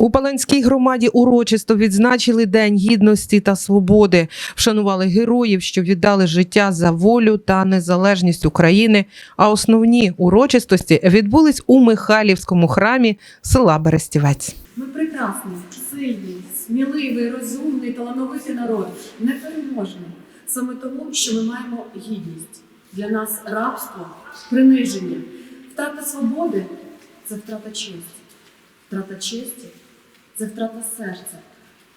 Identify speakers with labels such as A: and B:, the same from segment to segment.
A: У Паланській громаді урочисто відзначили День гідності та свободи, вшанували героїв, що віддали життя за волю та незалежність України. А основні урочистості відбулись у Михайлівському храмі села Берестівець.
B: Ми прекрасний, сильний, сміливий, розумний, талановитий народ, непереможний. Саме тому, що ми маємо гідність. Для нас рабство, приниження, втрата свободи це втрата честі. Втрата честі це втрата серця.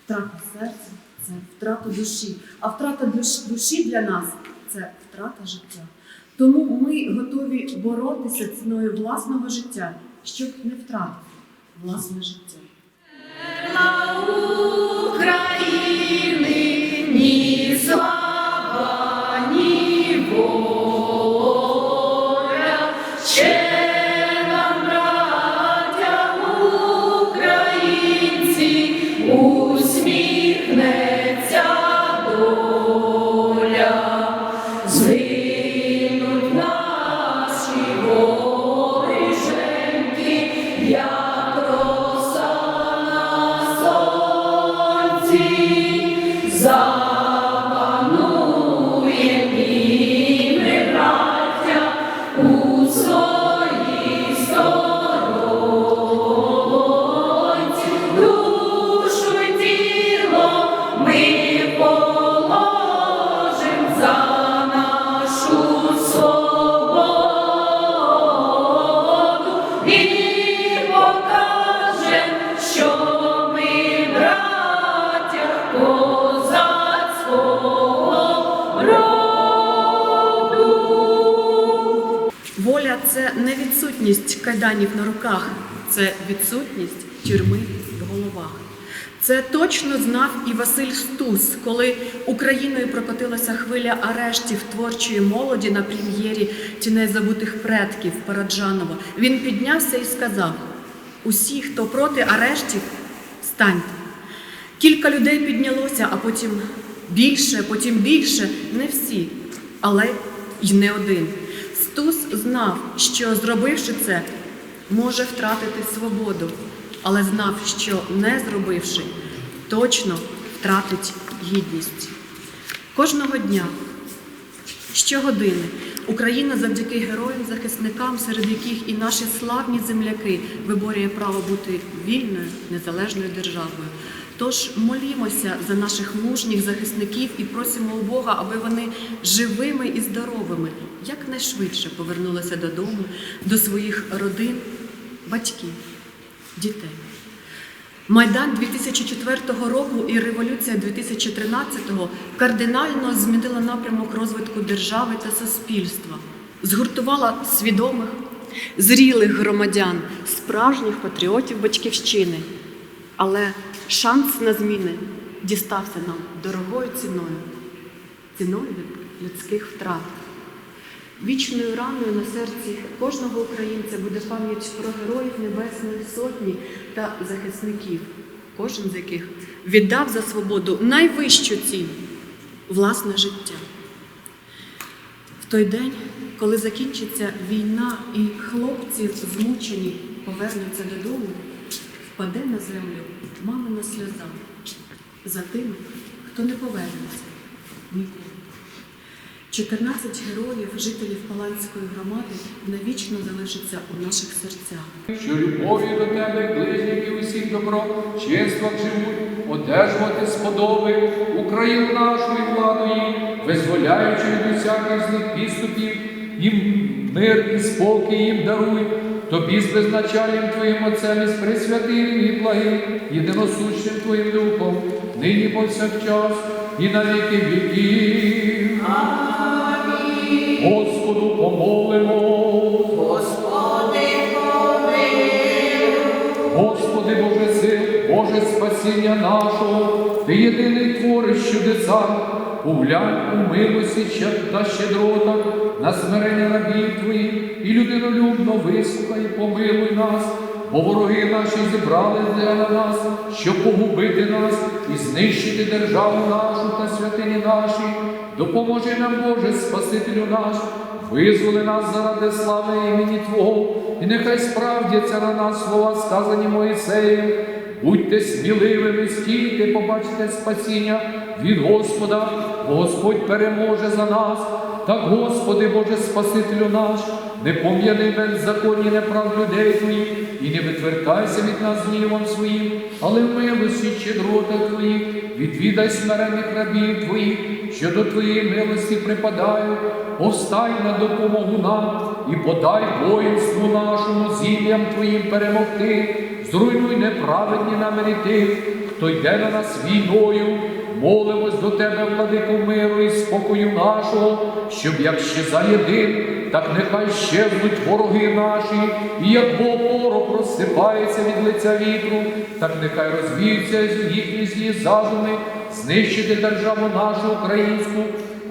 B: Втрата серця це втрата душі. А втрата душі для нас це втрата життя. Тому ми готові боротися ціною власного життя, щоб не втратити власне життя.
C: України ні Воля
B: це не відсутність кайданів на руках, це відсутність тюрми в головах. Це точно знав і Василь Стус, коли Україною прокотилася хвиля арештів творчої молоді на прем'єрі тіней забутих предків Параджанова. Він піднявся і сказав: усі, хто проти арештів, станьте. Кілька людей піднялося, а потім більше, потім більше, не всі, але й не один. Стус знав, що зробивши це, може втратити свободу, але знав, що не зробивши, точно втратить гідність. Кожного дня, щогодини Україна завдяки героям-захисникам, серед яких і наші славні земляки виборює право бути вільною, незалежною державою. Тож молімося за наших мужніх захисників і просимо у Бога, аби вони живими і здоровими якнайшвидше повернулися додому, до своїх родин, батьків, дітей. Майдан 2004 року і революція 2013-го кардинально змінила напрямок розвитку держави та суспільства, згуртувала свідомих, зрілих громадян, справжніх патріотів батьківщини. Але шанс на зміни дістався нам дорогою ціною, ціною людських втрат. Вічною раною на серці кожного українця буде пам'ять про героїв Небесної Сотні та захисників, кожен з яких віддав за свободу найвищу ціну власне життя. В той день, коли закінчиться війна і хлопці змучені повернуться додому, впаде на землю мамина сльоза за тими, хто не повернеться ніколи. 14 героїв, жителів Паланської громади, навічно залишаться у наших серцях.
D: що любові до тебе, ближніх і усіх добро, чествах живуть, одержувати сподоби Україну владу її, визволяючи від усяких злих підступів, їм мир і спокій їм даруй, тобі з безначальним Твоїм Отцем і з присвятим і благим, єдиносущим Твоїм Духом, нині повсякчас і на віки віків. Господу помолимо. Господи Боже сил, Боже спасіння нашого, Ти єдиний твориш чудеса, углянь у милості та щедротах на смирення рабів Твоїх, і людинолюбно вислухай, помилуй нас, бо вороги наші зібрали для нас, щоб погубити нас і знищити державу нашу та святині наші. Допоможи нам, Боже, Спасителю наш, визволи нас заради слави імені Твого, і нехай справдяться на нас слова, сказані Моїсеєм. будьте сміливими, стійте, побачите спасіння від Господа, бо Господь переможе за нас. Так, Господи, Боже Спасителю наш, не пом'яни беззаконні неправ людей Твоїх, і не відвертайся від нас гнівом своїм, але в милості щедрота Твоїх, відвідай смирених рабів Твоїх, що до Твоєї милості припадають, повстань на допомогу нам і подай воїнству нашому зіллям Твоїм перемогти, зруйнуй неправедні наміри тих, хто йде на нас війною. Молимось до Тебе, владику миру і спокою нашого, щоб як щезає дим, так нехай щезнуть вороги наші, і як порох розсипається від лиця вітру, так нехай розвіються їхні злі задуми, знищити державу нашу українську.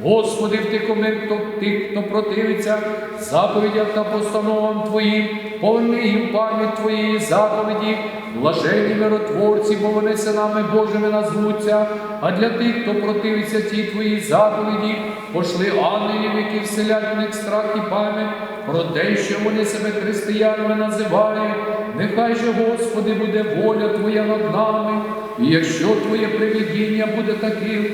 D: Господи, втихомир хто тих, хто противиться заповідям та постановам Твоїм, поверни їм пам'ять Твоєї заповіді, блажені миротворці, бо вони синами Божими назвуться, а для тих, хто противиться тій Твоїй заповіді, пошли ангелів, які вселять в них страх і пам'ять про те, що вони себе християнами називають. Нехай же, Господи, буде воля Твоя над нами, і якщо Твоє привідіння буде таким,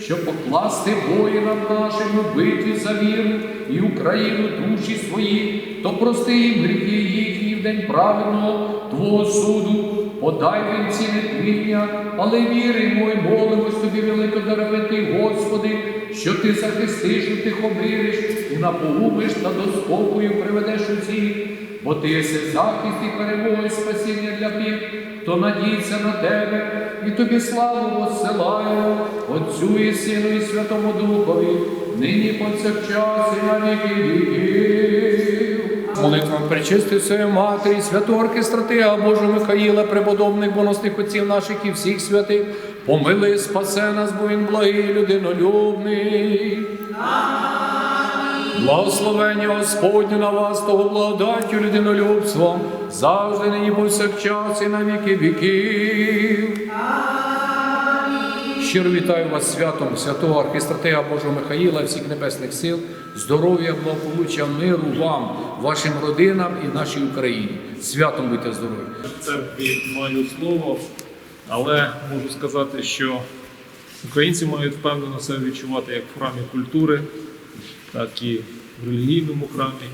D: щоб покласти воїнам нашим у битві за віру і Україну душі свої, то прости їм гріхи їхні в день праведного Твого суду, подай вінці нетління, але віримо і молимось тобі, великодаровитий Господи, що ти захистиш, утихомириш і напоумиш та до спокою приведеш усіх, бо ти єси захист і перемога і спасіння для тих, хто надіється на тебе, і тобі славу посилаю, Отцю і Сину, і Святому Духові, нині повсякчас і на віки. Молитвами причисти своєї матері, святого архистратига Божого Михаїла, преподобних боносних отців наших і всіх святих, помилуй, спасе нас, бо він благий, людинолюбний. Благословення Господнє на вас, того благодаттю людинолюбством, завжди нині повсякчас і на віки віків. Щиро вітаю вас святом святого архістратега Божого Михаїла і всіх небесних сил, здоров'я, благополуччя, миру вам, вашим родинам і нашій Україні. Святом будьте здорові!
E: В церкві маю слово, але можу сказати, що українці мають впевнено себе відчувати як в храмі культури, так і в релігійному храмі.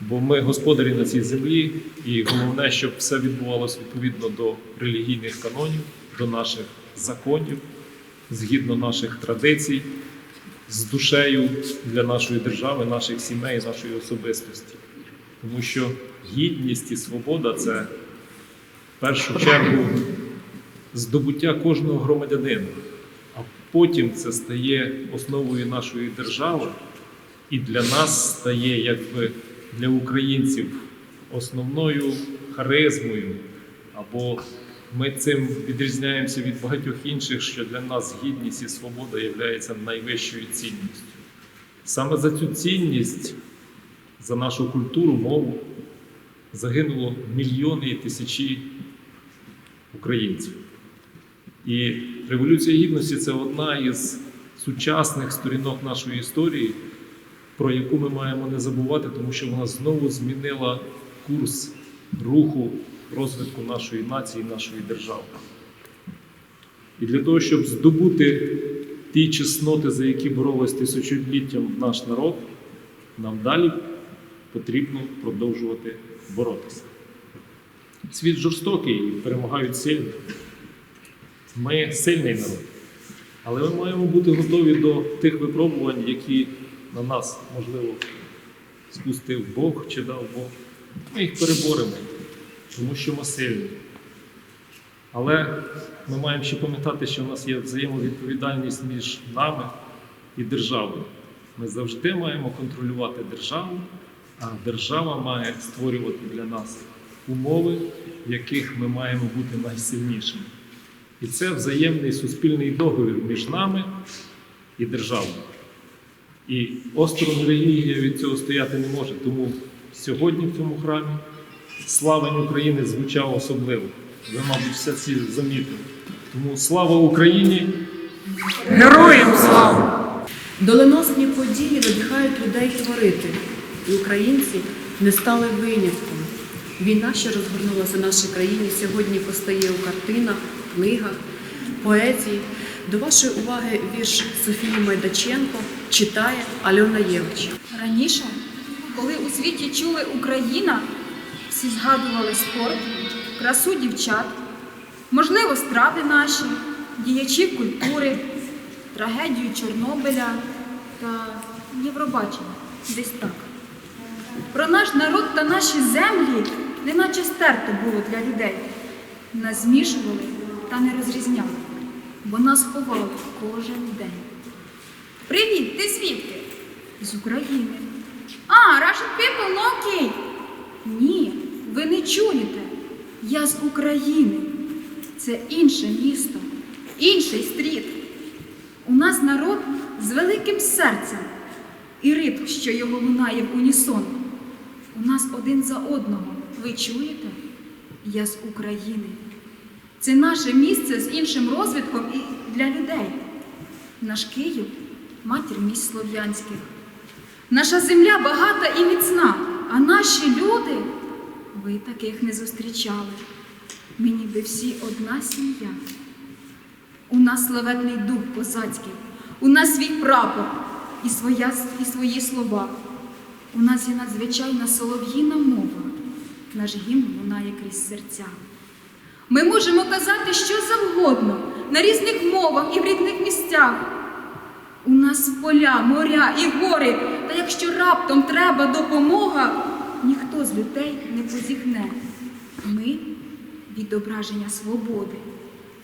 E: Бо ми господарі на цій землі, і головне, щоб все відбувалося відповідно до релігійних канонів, до наших законів, згідно наших традицій, з душею для нашої держави, наших сімей, нашої особистості. Тому що гідність і свобода це в першу чергу здобуття кожного громадянина, а потім це стає основою нашої держави і для нас стає, якби для українців, основною харизмою. Або ми цим відрізняємося від багатьох інших, що для нас гідність і свобода є найвищою цінністю. Саме за цю цінність, за нашу культуру, мову загинуло мільйони і тисячі українців. І Революція Гідності це одна із сучасних сторінок нашої історії, про яку ми маємо не забувати, тому що вона знову змінила курс руху розвитку нашої нації, нашої держави. І для того, щоб здобути ті чесноти, за які боролась тисячоліттям наш народ, нам далі потрібно продовжувати боротися. Світ жорстокий, і перемагають сильні. Ми сильний народ. Але ми маємо бути готові до тих випробувань, які на нас, можливо, спустив Бог чи дав Бог. Ми їх переборемо, тому що ми сильні. Але ми маємо ще пам'ятати, що в нас є взаємовідповідальність між нами і державою. Ми завжди маємо контролювати державу, а держава має створювати для нас умови, в яких ми маємо бути найсильнішими. І це взаємний суспільний договір між нами і державою. І осторонь релігія від цього стояти не може. Тому сьогодні в цьому храмі славень України звучав особливо. Ви, мабуть, все ці замітили. Тому слава Україні!
A: Героям слава!
B: Доленосні події надихають людей творити, і українці не стали винятком. Війна, що розгорнулася в нашій країні, сьогодні постає у картинах, книгах, поезії. До вашої уваги вірш Софії Майдаченко читає Альона Євич.
F: Раніше, коли у світі чули Україна, всі згадували спорт, красу дівчат, можливо, страви наші, діячів культури, трагедію Чорнобиля та Євробачення. Десь так. Про наш народ та наші землі неначе стерто було для людей. Нас змішували та не розрізняли, бо нас ховали кожен день. Привіт, ти звідки? З України. А, Russian people, ну окей. Ні, ви не чуєте. Я з України. Це інше місто, інший стріт. У нас народ з великим серцем і ритм, що його лунає в унісон. У нас один за одного. Ви чуєте? Я з України. Це наше місце з іншим розвитком і для людей. Наш Київ матір міст слов'янських. Наша земля багата і міцна, а наші люди ви таких не зустрічали. Ми ніби всі одна сім'я. У нас славетний дух козацький, у нас свій прапор і, своя, і свої слова. У нас є надзвичайна солов'їна мова, наш гімн лунає крізь серця. Ми можемо казати що завгодно на різних мовах і в рідних місцях. У нас поля, моря і гори, та якщо раптом треба допомога, ніхто з людей не позіхне. Ми відображення свободи.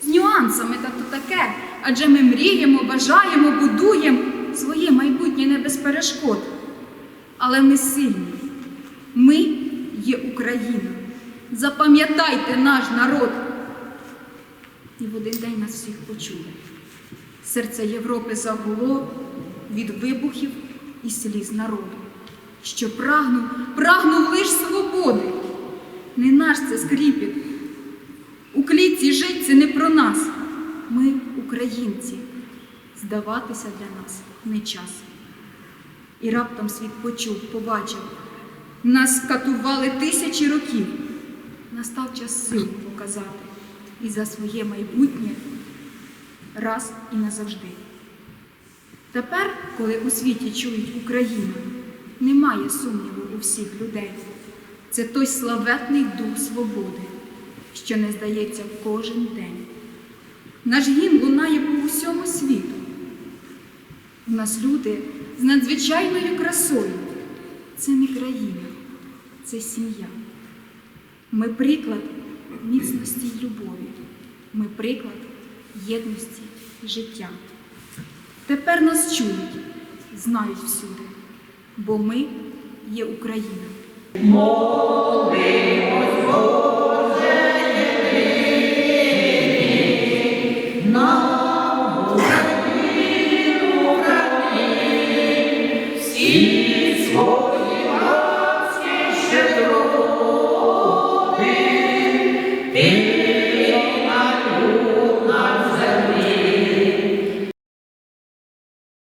F: З нюансами та то таке, адже ми мріємо, бажаємо, будуємо своє майбутнє не без перешкод. Але ми сильні. Ми є Україна. Запам'ятайте наш народ. І в один день нас всіх почули. Серце Європи загуло від вибухів і сліз народу, що прагнув, прагнув лиш свободи. Не наш це скріпіт. У клітці жить це не про нас. Ми українці. Здаватися для нас не час. І раптом світ почув, побачив. Нас катували тисячі років. Настав час силу показати і за своє майбутнє раз і назавжди. Тепер, коли у світі чують Україну, немає сумніву у всіх людей. Це той славетний дух свободи, що не здається кожен день. Наш гімн лунає по усьому світу. У нас люди з надзвичайною красою. Це не країна, це сім'я. Ми приклад міцності й любові. Ми приклад єдності і життя. Тепер нас чують, знають всюди, бо ми є Україна.